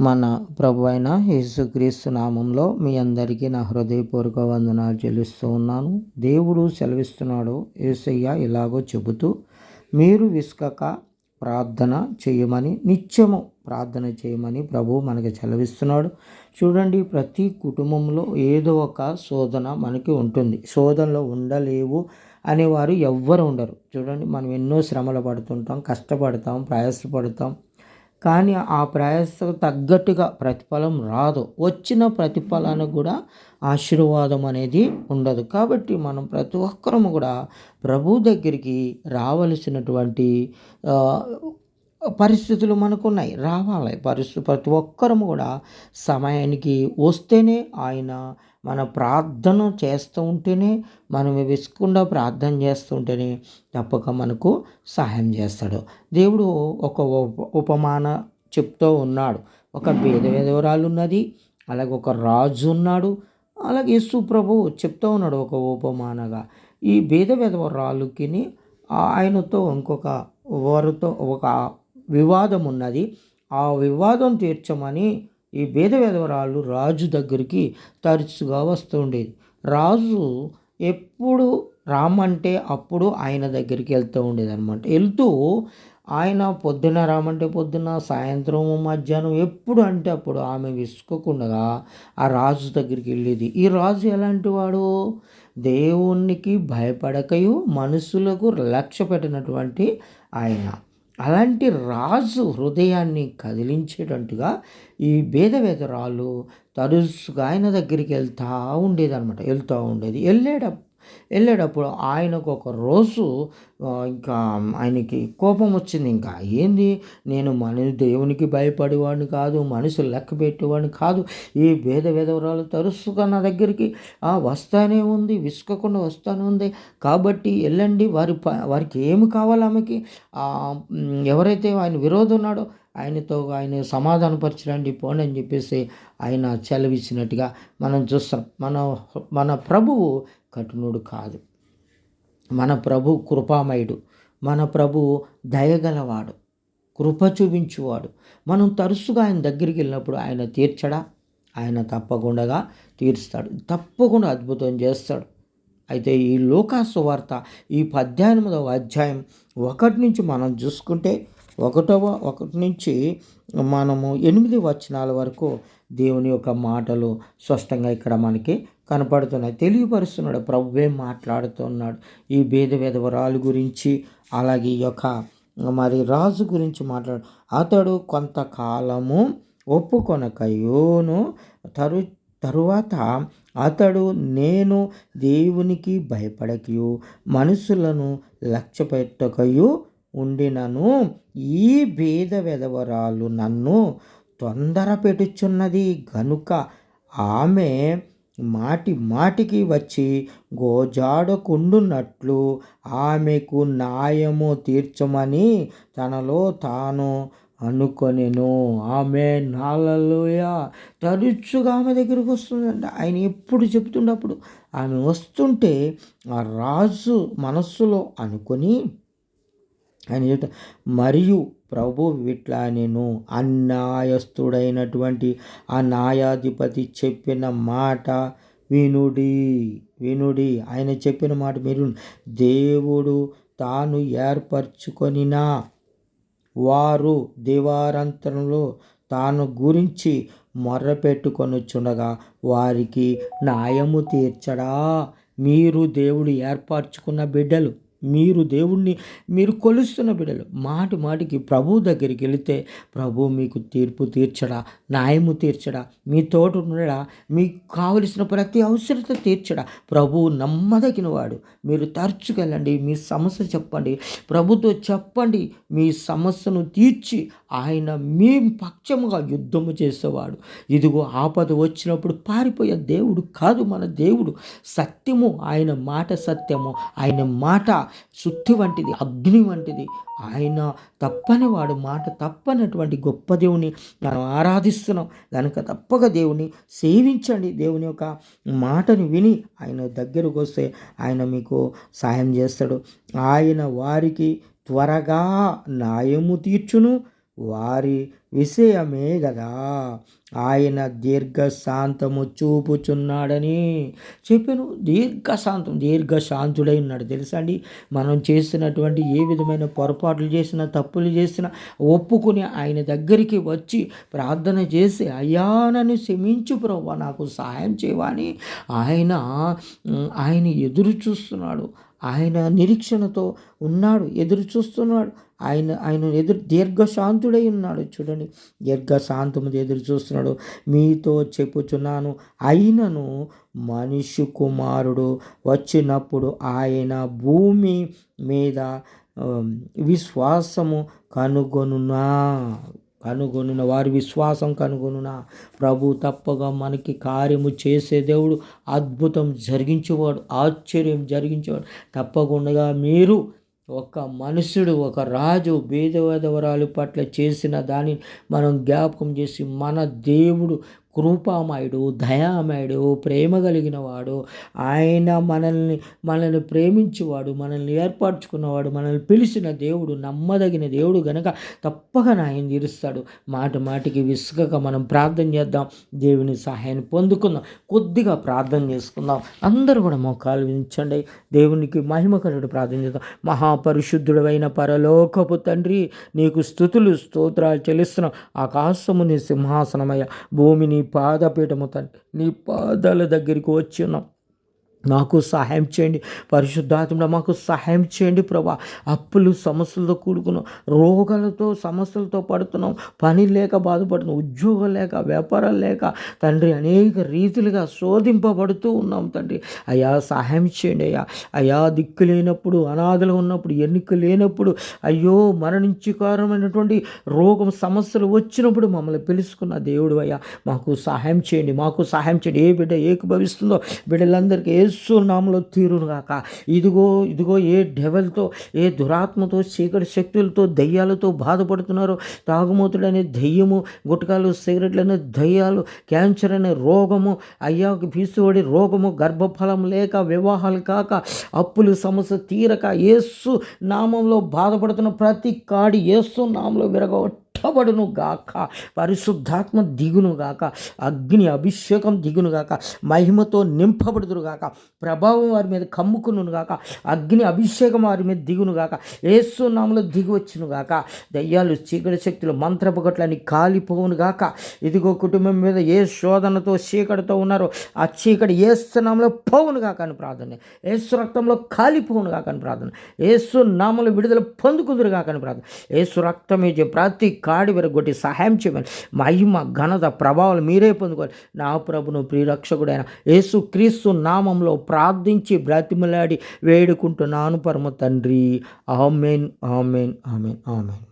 మన ప్రభు అయిన యేసుక్రీస్తు నామంలో మీ అందరికీ నా హృదయపూర్వక వందనాలు చెల్లిస్తూ ఉన్నాను. దేవుడు సెలవిస్తున్నాడు. ఏసయ్య ఇలాగో చెబుతూ మీరు విసుకక ప్రార్థన చేయమని నిత్యము ప్రార్థన చేయమని ప్రభు మనకి సెలవిస్తున్నాడు. చూడండి ప్రతి కుటుంబంలో ఏదో ఒక శోధన మనకి ఉంటుంది. శోధనలో ఉండలేవు అనేవారు ఎవ్వరు ఉండరు. చూడండి మనం ఎన్నో శ్రమలు పడుతుంటాం కష్టపడతాం ప్రయాసపడతాం. కానీ ఆ ప్రయాసకు తగ్గట్టుగా ప్రతిఫలం రాదు. వచ్చిన ప్రతిఫలానికి కూడా ఆశీర్వాదం అనేది ఉండదు. కాబట్టి మనం ప్రతి ఒక్కరము కూడా ప్రభు దగ్గరికి రావలసినటువంటి పరిస్థితులు మనకున్నాయి. రావాలి. పరిస్థితి ప్రతి ఒక్కరము కూడా సమయానికి వస్తేనే ఆయన మన ప్రార్థన చేస్తూ ఉంటేనే మనం విసుకుండా ప్రార్థన చేస్తుంటేనే తప్పక మనకు సహాయం చేస్తాడు. దేవుడు ఒక ఉపమాన చెప్తూ ఉన్నాడు. ఒక భేద విధవరాలు ఉన్నది అలాగే ఒక రాజు ఉన్నాడు అలాగే యేసు ప్రభు చెప్తూ ఉన్నాడు ఒక ఉపమానగా. ఈ భేద విధవరాలుకి ఆయనతో ఇంకొక వారితో ఒక వివాదం ఉన్నది ఆ వివాదం తీర్చమని ఈ భేద విధవరాలు రాజు దగ్గరికి తరచుగా వస్తూ ఉండేది రాజు ఎప్పుడు రామంటే అప్పుడు ఆయన దగ్గరికి వెళ్తూ ఉండేది అనమాట వెళ్తూ ఆయన పొద్దున రామంటే పొద్దున సాయంత్రం మధ్యాహ్నం ఎప్పుడు అంటే అప్పుడు ఆమె విసుకోకుండా ఆ రాజు దగ్గరికి వెళ్ళేది. ఈ రాజు ఎలాంటి వాడు? దేవునికి భయపడకయు మనుషులకు లక్ష్య పెట్టినటువంటి ఆయన. అలాంటి రాజు హృదయాన్ని కదిలించేటట్టుగా ఈ భేదవేదరాలు తరచుగా ఆయన దగ్గరికి వెళ్తూ ఉండేదన్నమాట వెళ్తూ ఉండేది. వెళ్ళేటప్పుడు వెళ్ళేటప్పుడు ఆయనకు ఒక రోజు ఇంకా ఆయనకి కోపం వచ్చింది. ఇంకా ఏంది? నేను మన దేవునికి భయపడేవాడిని కాదు మనుషులు లెక్క పెట్టేవాడిని కాదు. ఈ భేద విధవరాలు తరుసుగా నా దగ్గరికి వస్తానే ఉంది విసుకకుండా వస్తానే ఉంది. కాబట్టి వెళ్ళండి వారి వారికి ఏమి కావాలి ఆమెకి? ఎవరైతే ఆయన విరోధం ఉన్నాడో ఆయనతో ఆయన సమాధానపరచరండి పోండి అని చెప్పేసి ఆయన చెలవిచ్చినట్టుగా మనం చూస్తాం. మన మన ప్రభువు కఠినుడు కాదు. మన ప్రభు కృపామయుడు. మన ప్రభు దయగలవాడు. కృప చూపించువాడు. మనం తరచుగా ఆయన దగ్గరికి వెళ్ళినప్పుడు ఆయన తీర్చడా? ఆయన తప్పకుండా తీరుస్తాడు. తప్పకుండా అద్భుతం చేస్తాడు. అయితే ఈ లోకాసు వార్త ఈ పద్దెనిమిదవ అధ్యాయం ఒకటి నుంచి మనం చూసుకుంటే ఒకటవ ఒకటి నుంచి మనము ఎనిమిది వచనాల వరకు దేవుని యొక్క మాటలు స్పష్టంగా ఇక్కడ మనకి కనపడుతున్నాయి. తెలియపరుస్తున్నాడు. ప్రభువే మాట్లాడుతున్నాడు? ఈ భేద విధవరాలు గురించి అలాగే ఈ యొక్క మరి రాజు గురించి మాట్లాడు అతడు కొంతకాలము ఒప్పుకొనకయోను. తరు తరువాత అతడు నేను దేవునికి భయపడకయు మనుషులను లక్ష్య పెట్టకయు ఉండినను. ఈ భేద వెధవరాలు నన్ను తొందర పెట్టుచున్నది గనుక ఆమె మాటి మాటికి వచ్చి గోజాడకుండునట్లు ఆమెకు న్యాయము తీర్చమని తనలో తాను అనుకొనెను. ఆమె నాలలోయ తరచుగా ఆమె దగ్గరకు వస్తుందంట. ఆయన ఎప్పుడు చెప్తుండప్పుడు ఆమె వస్తుంటే ఆ రాజు మనస్సులో అనుకొని ఆయన చెప్తా. మరియు ప్రభు ఇట్లా నేను అన్యాయస్తుడైనటువంటి ఆ న్యాయాధిపతి చెప్పిన మాట వినుడి వినుడి. ఆయన చెప్పిన మాట మీరు దేవుడు తాను ఏర్పరచుకొనిన వారు దేవారంతరంలో తాను గురించి మొర్రపెట్టుకొనుచుండగా వారికి న్యాయము తీర్చడా? మీరు దేవుడు ఏర్పరచుకున్న బిడ్డలు. మీరు దేవుణ్ణి మీరు కొలుస్తున్న బిడ్డలు మాటి మాటికి ప్రభు దగ్గరికి వెళితే ప్రభు మీకు తీర్పు తీర్చడా న్యాయము తీర్చడా మీ తోట ఉండడా మీకు కావలసిన ప్రతి అవసరత తీర్చడా. ప్రభు నమ్మదగిన వాడు మీరు తరచుకెళ్ళండి మీ సమస్య చెప్పండి. ప్రభుతో చెప్పండి మీ సమస్యను తీర్చి ఆయన మీ పక్షముగా యుద్ధము చేసేవాడు. ఇదిగో ఆపద వచ్చినప్పుడు పారిపోయే దేవుడు కాదు మన దేవుడు. సత్యము ఆయన మాట సత్యము. ఆయన మాట శుద్ధి వంటిది అగ్ని వంటిది. ఆయన తప్పని వాడు మాట తప్పనటువంటి గొప్ప దేవుని మనం ఆరాధిస్తున్నాం. కనుక తప్పక దేవుని సేవించండి. దేవుని యొక్క మాటను విని ఆయన దగ్గరకు వస్తే ఆయన మీకు సాయం చేస్తాడు. ఆయన వారికి త్వరగా న్యాయము తీర్చును. వారి విషయమే కదా ఆయన దీర్ఘశాంతము చూపుచున్నాడని చెప్పాను. దీర్ఘశాంతం దీర్ఘశాంతుడై ఉన్నాడు. తెలుసా అండి? మనం చేసినటువంటి ఏ విధమైన పొరపాట్లు చేసినా తప్పులు చేసినా ఒప్పుకుని ఆయన దగ్గరికి వచ్చి ప్రార్థన చేసి అయ్యా నన్ను క్షమించు ప్రభు నాకు సహాయం చేయవని ఆయన ఆయన ఎదురు చూస్తున్నాడు. ఆయన నిరీక్షణతో ఉన్నాడు ఎదురు చూస్తున్నాడు. ఆయన ఆయన ఎదురు దీర్ఘశాంతుడై ఉన్నాడు. చూడండి దీర్ఘశాంతము ఎదురు చూస్తున్నాడు. మీతో చెప్పుచున్నాను అయినను మనిషి కుమారుడు వచ్చినప్పుడు ఆయన భూమి మీద విశ్వాసము కనుగొనునా కనుగొనున వారి విశ్వాసం కనుగొనున ప్రభు తప్పగా మనకి కార్యము చేసే దేవుడు అద్భుతం జరిగించేవాడు ఆశ్చర్యం జరిగించేవాడు. తప్పకుండా మీరు ఒక మనుషుడు ఒక రాజు భేదవేదవరాలు పట్ల చేసిన దానిని మనం జ్ఞాపకం చేసి మన దేవుడు కృపామయుడు దయామయుడు ప్రేమ కలిగిన వాడు ఆయన మనల్ని మనల్ని ప్రేమించేవాడు మనల్ని ఏర్పరచుకున్నవాడు మనల్ని పిలిచిన దేవుడు నమ్మదగిన దేవుడు గనక తప్పక ఆయన తీరుస్తాడు. మాట మాటికి విసుగక మనం ప్రార్థన చేద్దాం. దేవుని సహాయాన్ని పొందుకుందాం. కొద్దిగా ప్రార్థన చేసుకుందాం. అందరూ కూడా మొక్కలు వించండి దేవునికి మహిమకరుడు ప్రార్థన చేద్దాం. మహాపరిశుద్ధుడైన పరలోకపు తండ్రి నీకు స్థుతులు స్తోత్రాలు చెల్లిస్తున్నాం. ఆకాశము నీ సింహాసనమయ్య భూమిని పాదపీఠము తండ్రి నీ పాదాల దగ్గరికి వచ్చి మాకు సహాయం చేయండి. పరిశుద్ధాత్మ మాకు సహాయం చేయండి ప్రభా. అప్పులు సమస్యలతో కూడుకున్నాం. రోగాలతో సమస్యలతో పడుతున్నాం. పని లేక బాధపడుతున్నాం. ఉద్యోగం లేక వ్యాపారం లేక తండ్రి అనేక రీతిలుగా శోధింపబడుతూ ఉన్నాం తండ్రి. అయ్యా సహాయం చేయండి అయ్యా. అయ్యా దిక్కు లేనప్పుడు అనాథలు ఉన్నప్పుడు ఎన్నిక లేనప్పుడు అయ్యో మరణించి కారణమైనటువంటి రోగం సమస్యలు వచ్చినప్పుడు మమ్మల్ని పిలుచుకున్న దేవుడు అయ్యా. మాకు సహాయం చేయండి. మాకు సహాయం చేయండి. ఏ బిడ్డ ఏకభవిస్తుందో బిడ్డలందరికీ ఏ యేసు నామలో తీరుగాక ఇదిగో ఇదిగో ఏ డెవెల్తో ఏ దురాత్మతో చీకటి శక్తులతో దయ్యాలతో బాధపడుతున్నారో తాగుమూతుడనే దయ్యము గుట్కాలు సిగరెట్లు అనే దయ్యాలు క్యాన్సర్ అనే రోగము అయ్యాకు పీసుబడి రోగము గర్భఫలం లేక వివాహాలు కాక అప్పులు సమస్య తీరక ఏసు నామంలో బాధపడుతున్న ప్రతి కాడి ఏసు నామంలో విరగొట్టి గాక. పరిశుద్ధాత్మ దిగును గాక. అగ్ని అభిషేకం దిగును గాక. మహిమతో నింపబడుదురుగాక ప్రభావం వారి మీద కమ్ముకునుగాక అగ్ని అభిషేకం వారి మీద దిగును గాక. ఏసునామలో దిగువచ్చునుగాక దయ్యాలు చీకటి శక్తులు మంత్రపగట్లని కాలిపోవునుగాక ఇదిగో కుటుంబం మీద ఏ శోధనతో చీకటితో ఉన్నారో ఆ చీకటి ఏసునామలో పోవును గాక అని ప్రార్థన. ఏసు రక్తంలో కాలిపోవునుగాక అని ప్రార్థన. ఏసు నామలు విడుదల పొందుకుందురుగాక అని ప్రార్థన. ఏసు రక్తమే ప్రతి కాడి విరగొట్టి సహాయం చేయమని. మహిమ ఘనత ప్రభావాలు మీరే పొందుకోవాలి. నా ప్రభును ప్రియరక్షకుడైన యేసు క్రీస్తు నామంలో ప్రార్థించి బ్రతిమలాడి వేడుకుంటున్నాను పరమ తండ్రి. Amen amen amen amen.